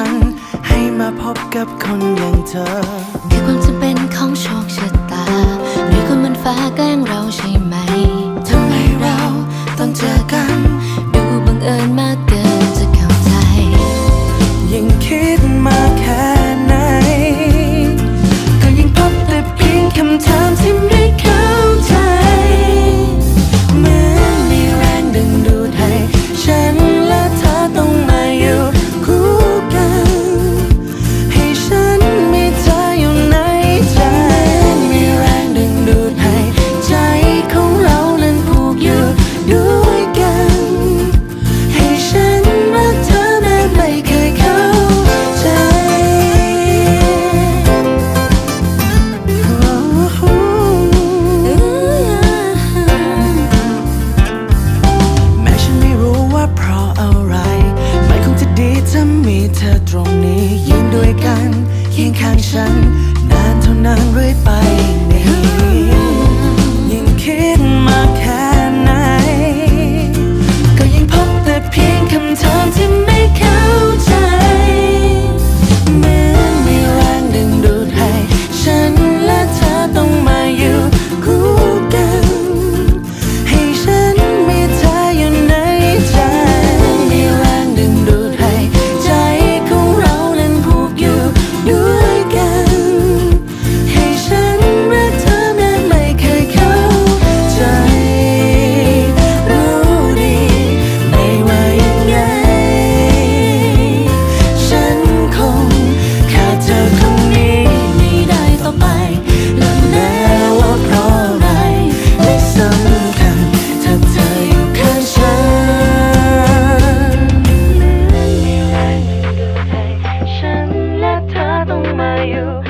ัน ให้มาพบกับคนอย่างเธอคือความจำเป็นของโชคชะตา หรือคนมันฟ้าแกล้งเราใช่ไหมทำไมเราต้องเจอกัน ดูบังเอิญมากเกินจะเข้าใจ ยิ่งคิดมา เธอตรงนี้ยืนด้วยกันเคียงข้างฉัน นานเท่านานเรื่อยไปนี้ you.